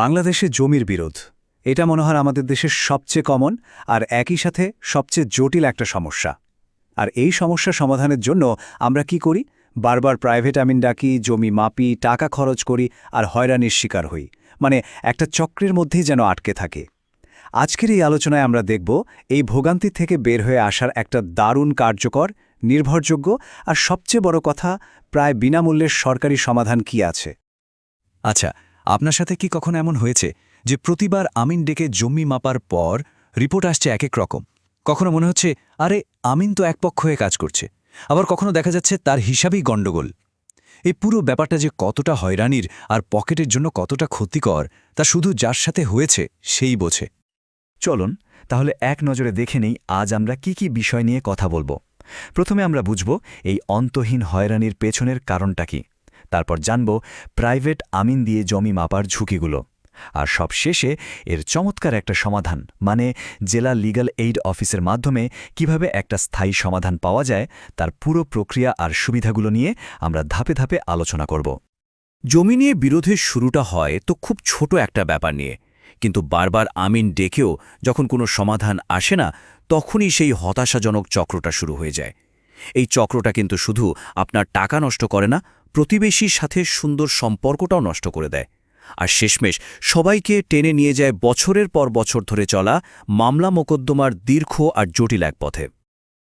বাংলাদেশে জমির বিরোধ। এটা মনে হয় আমাদের দেশের সবচেয়ে কমন আর একই সাথে সবচেয়ে জটিল একটা সমস্যা। আর এই সমস্যা সমাধানের জন্য আমরা কি করি? বারবার প্রাইভেট আমিন ডাকি, জমি মাপি, টাকা খরচ করি আর হয়রানির শিকার হই। মানে একটা চক্রের মধ্যেই যেন আটকে থাকে। আজকের এই আলোচনায় আমরা দেখব এই ভোগান্তি থেকে বের হয়ে আসার একটা দারুণ কার্যকর, নির্ভরযোগ্য আর সবচেয়ে বড় কথা, প্রায় বিনামূল্যের সরকারি সমাধান কি আছে? আচ্ছা আপনার সাথে কি কখনো এমন হয়েছে যে প্রতিবার আমিন ডেকে জমি মাপার পর রিপোর্ট আসছে এক এক রকম? কখনো মনে হচ্ছে, আরে, আমিন তো এক পক্ষ হয়ে কাজ করছে। আবার কখনো দেখা যাচ্ছে তার হিসাবেই গণ্ডগোল। এই পুরো ব্যাপারটা যে কতটা হয়রানির আর পকেটের জন্য কতটা ক্ষতিকর, তা শুধু যার সাথে হয়েছে সেই বোঝে। চলুন, তাহলে এক নজরে দেখে নেই আজ আমরা কি কি বিষয় নিয়ে কথা বলব। প্রথমে আমরা বুঝব এই অন্তহীন হয়রানির পেছনের কারণটা কি। তারপর জানব প্রাইভেট আমিন দিয়ে জমি মাপার ঝুঁকিগুলো। আর সব শেষে এর চমৎকার একটা সমাধান মানে জেলা লিগ্যাল এইড অফিসের মাধ্যমে কীভাবে একটা স্থায়ী সমাধান পাওয়া যায়, তার পুরো প্রক্রিয়া আর সুবিধাগুলো নিয়ে আমরা ধাপে ধাপে আলোচনা করব। জমি নিয়ে বিরোধের শুরুটা হয় তো খুব ছোট একটা ব্যাপার নিয়ে। কিন্তু বারবার আমিন ডেকেও যখন কোনো সমাধান আসে না, তখনই সেই হতাশাজনক চক্রটা শুরু হয়ে যায়। এই চক্রটা কিন্তু শুধু আপনার টাকা নষ্ট করে না প্রতিবেশীর সাথে সুন্দর সম্পর্কটাও নষ্ট করে দেয়। আর শেষমেশ সবাইকে টেনে নিয়ে যায় বছরের পর বছর ধরে চলা মামলা মোকদ্দমার দীর্ঘ আর জটিল এক পথে।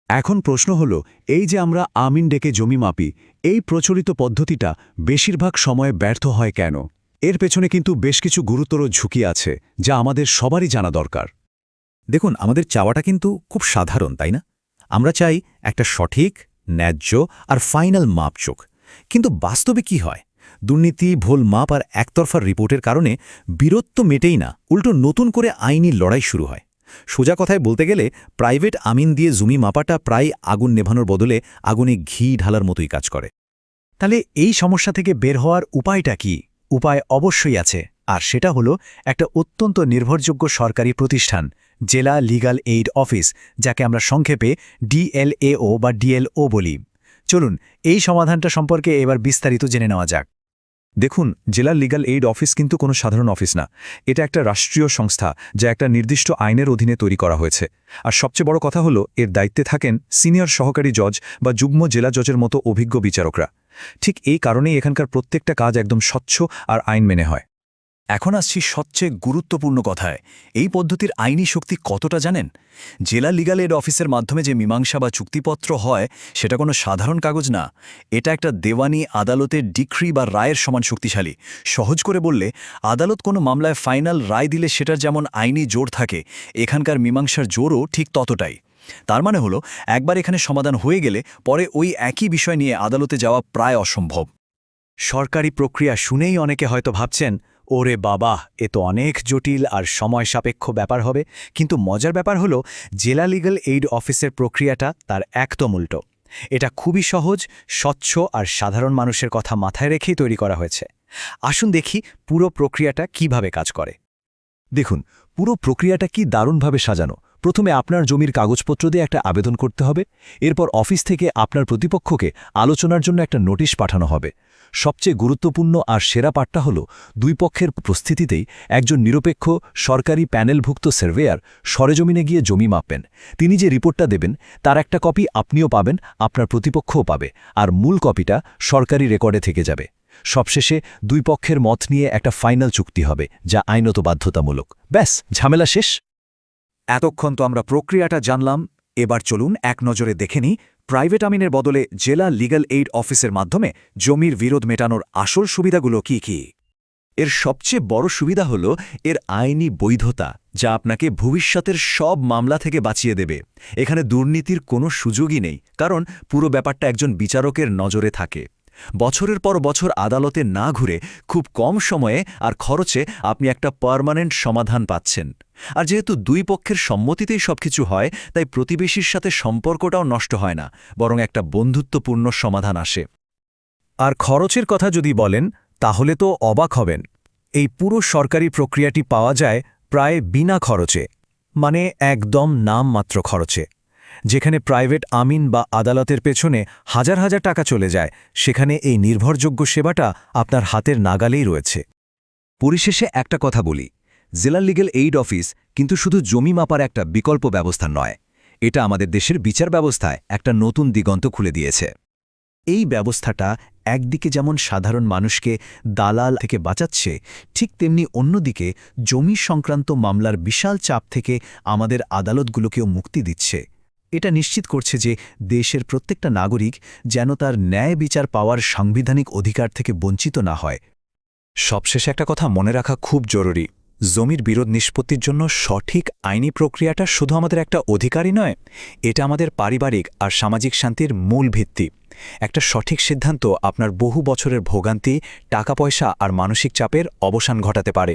এখন প্রশ্ন হল, এই যে আমরা আমিন ডেকে জমি মাপি, এই প্রচলিত পদ্ধতিটা বেশিরভাগ সময়ে ব্যর্থ হয় কেন? এর পেছনে কিন্তু বেশ কিছু গুরুতর ঝুঁকি আছে, যা আমাদের সবারই জানা দরকার। দেখুন, আমাদের চাওয়াটা কিন্তু খুব সাধারণ, তাই না? আমরা চাই একটা সঠিক, ন্যায্য আর ফাইনাল মাপচোক কিন্তু বাস্তবে কি হয়? দুর্নীতি, ভুল মাপ আর একতরফার রিপোর্টের কারণে বীরত্ব মেটেই না, উল্টো নতুন করে আইনি লড়াই শুরু হয়। সোজা কথায় বলতে গেলে, প্রাইভেট আমিন দিয়ে জমি মাপাটা প্রায় আগুন নেভানোর বদলে আগুনে ঘি ঢালার মতোই কাজ করে। তাহলে এই সমস্যা থেকে বের হওয়ার উপায়টা কি? উপায় অবশ্যই আছে, আর সেটা হলো একটা অত্যন্ত নির্ভরযোগ্য সরকারি প্রতিষ্ঠান, জেলা লিগাল এইড অফিস, যাকে আমরা সংক্ষেপে ডিএলএও বা ডিএলও বলি। চলুন, এই সমাধানটা সম্পর্কে এবার বিস্তারিত জেনে নেওয়া যাক। দেখুন, জেলা লিগ্যাল এইড অফিস কিন্তু কোনো সাধারণ অফিস না। এটা একটা রাষ্ট্রীয় সংস্থা যা একটা নির্দিষ্ট আইনের অধীনে তৈরি করা হয়েছে। আর সবচেয়ে বড় কথা হলো, এর দায়িত্বে থাকেন সিনিয়র সহকারী জজ বা যুগ্ম জেলা জজের মতো অভিজ্ঞ বিচারকরা। ঠিক এই কারণেই এখানকার প্রত্যেকটা কাজ একদম স্বচ্ছ আর আইন মেনে হয়। এখন আসছি সবচেয়ে গুরুত্বপূর্ণ কথায়। এই পদ্ধতির আইনি শক্তি কতটা জানেন? জেলা লিগাল এড অফিসের মাধ্যমে যে মীমাংসা বা চুক্তিপত্র হয়, সেটা কোনো সাধারণ কাগজ না। এটা একটা দেওয়ানি, আদালতের ডিক্রি বা রায়ের সমান শক্তিশালী। সহজ করে বললে, আদালত কোনো মামলায় ফাইনাল রায় দিলে সেটার যেমন আইনি জোর থাকে, এখানকার মীমাংসার জোরও ঠিক ততটাই। তার মানে হলো, একবার এখানে সমাধান হয়ে গেলে পরে ওই একই বিষয় নিয়ে আদালতে যাওয়া প্রায় অসম্ভব। সরকারি প্রক্রিয়া শুনেই অনেকে হয়তো ভাবছেন ওরে বাবা, এ তো অনেক জটিল আর সময় সাপেক্ষ ব্যাপার হবে। কিন্তু মজার ব্যাপার হলো, জেলা লিগ্যাল এইড অফিসের প্রক্রিয়াটা তার একদম উল্টো। এটা খুবই সহজ, স্বচ্ছ আর সাধারণ মানুষের কথা মাথায় রেখেই তৈরি করা হয়েছে। আসুন দেখি পুরো প্রক্রিয়াটা কীভাবে কাজ করে। দেখুন, পুরো প্রক্রিয়াটা কি দারুণভাবে সাজানো। প্রথমে আপনার জমির কাগজপত্র দিয়ে একটা আবেদন করতে হবে। এরপর অফিস থেকে আপনার প্রতিপক্ষকে আলোচনার জন্য একটা নোটিশ পাঠানো হবে। সবচেয়ে গুরুত্বপূর্ণ আর সেরা পাঠটা হল, দুই পক্ষের প্রস্থিতিতেই একজন নিরপেক্ষ, সরকারি প্যানেলভুক্ত সার্ভেয়ার সরেজমিনে গিয়ে জমি মাপবেন। তিনি যে রিপোর্টটা দেবেন, তার একটা কপি আপনিও পাবেন, আপনার প্রতিপক্ষও পাবে, আর মূল কপিটা সরকারি রেকর্ডে থেকে যাবে। সবশেষে দুই পক্ষের মত নিয়ে একটা ফাইনাল চুক্তি হবে, যা আইনত বাধ্যতামূলক। ব্যাস, ঝামেলা শেষ। এতক্ষণ তো আমরা প্রক্রিয়াটা জানলাম, এবার চলুন এক নজরে দেখে নিই প্রাইভেট আমিনের বদলে জেলা লিগাল এইড অফিসের মাধ্যমে জমির বিরোধ মেটানোর আসল সুবিধাগুলো কি কি? এর সবচেয়ে বড় সুবিধা হল এর আইনি বৈধতা, যা আপনাকে ভবিষ্যতের সব মামলা থেকে বাঁচিয়ে দেবে। এখানে দুর্নীতির কোনো সুযোগই নেই, কারণ পুরো ব্যাপারটা একজন বিচারকের নজরে থাকে। বছরের পর বছর আদালতে না ঘুরে খুব কম সময়ে আর খরচে আপনি একটা পার্মানেন্ট সমাধান পাচ্ছেন। আর যেহেতু দুই পক্ষের সম্মতিতেই সবকিছু হয়, তাই প্রতিবেশীর সাথে সম্পর্কটাও নষ্ট হয় না, বরং একটা বন্ধুত্বপূর্ণ সমাধান আসে। আর খরচের কথা যদি বলেন, তাহলে তো অবাক হবেন। এই পুরো সরকারি প্রক্রিয়াটি পাওয়া যায় প্রায় বিনা খরচে মানে একদম নামমাত্র খরচে। যেখানে প্রাইভেট আমিন বা আদালতের পেছনে হাজার হাজার টাকা চলে যায়, সেখানে এই নির্ভরযোগ্য সেবাটা আপনার হাতের নাগালেই রয়েছে। পরিশেষে একটা কথা বলি। জেলা লিগেল এইড অফিস কিন্তু শুধু জমি মাপার একটা বিকল্প ব্যবস্থা নয়, এটা আমাদের দেশের বিচার ব্যবস্থায় একটা নতুন দিগন্ত খুলে দিয়েছে। এই ব্যবস্থাটা একদিকে যেমন সাধারণ মানুষকে দালাল থেকে বাঁচাচ্ছে, ঠিক তেমনি অন্যদিকে জমি সংক্রান্ত মামলার বিশাল চাপ থেকে আমাদের আদালতগুলোকেও মুক্তি দিচ্ছে। এটা নিশ্চিত করছে যে দেশের প্রত্যেকটা নাগরিক যেন তার ন্যায় বিচার পাওয়ার সাংবিধানিক অধিকার থেকে বঞ্চিত না হয়। সবশেষে একটা কথা মনে রাখা খুব জরুরি। জমির বিরোধ নিষ্পত্তির জন্য সঠিক আইনি প্রক্রিয়াটা শুধু আমাদের একটা অধিকারই নয়, এটা আমাদের পারিবারিক আর সামাজিক শান্তির মূল ভিত্তি। একটা সঠিক সিদ্ধান্ত আপনার বহু বছরের ভোগান্তি, টাকা পয়সা আর মানসিক চাপের অবসান ঘটাতে পারে।